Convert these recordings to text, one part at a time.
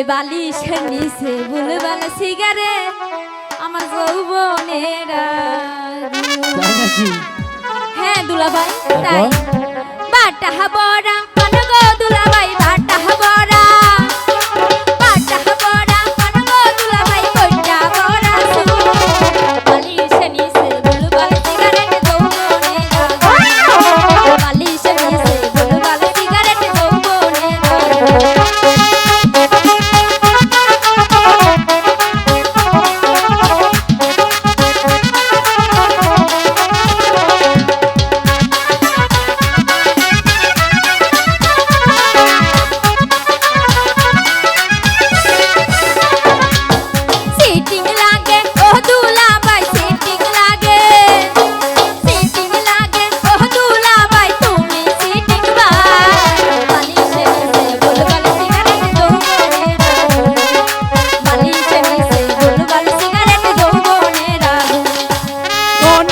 ওই বালিশের নিচে বুলবাল সিগারে আমার যৌবনেরা হ্যাঁ দুলাভাই তাই। বাটা বড়া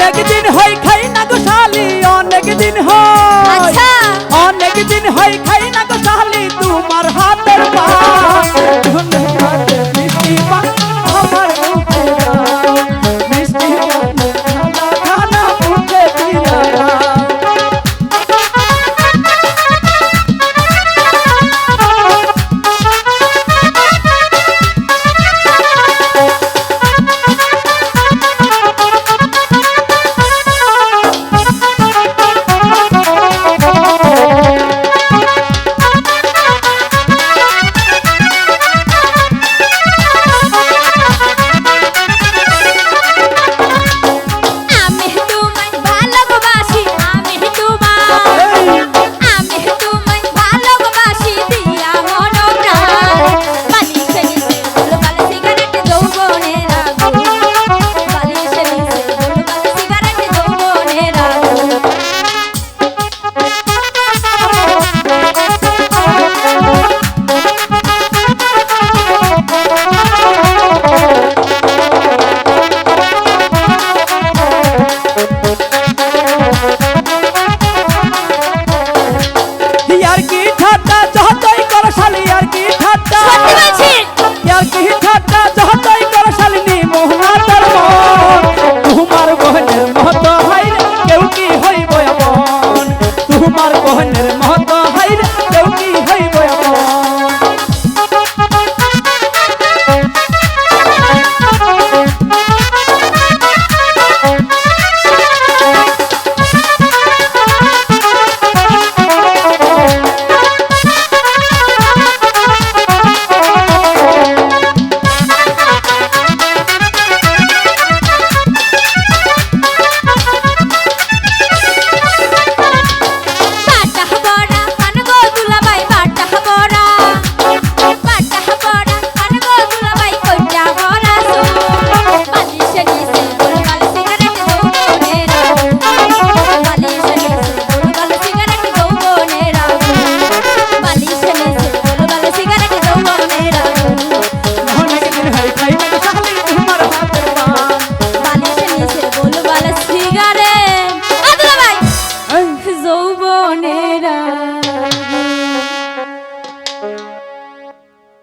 অনেক দিন হই খাই না গো শালি অনেক দিন হয় আচ্ছা। অনেক দিন হই খাই না গো শালি তোমার হাতের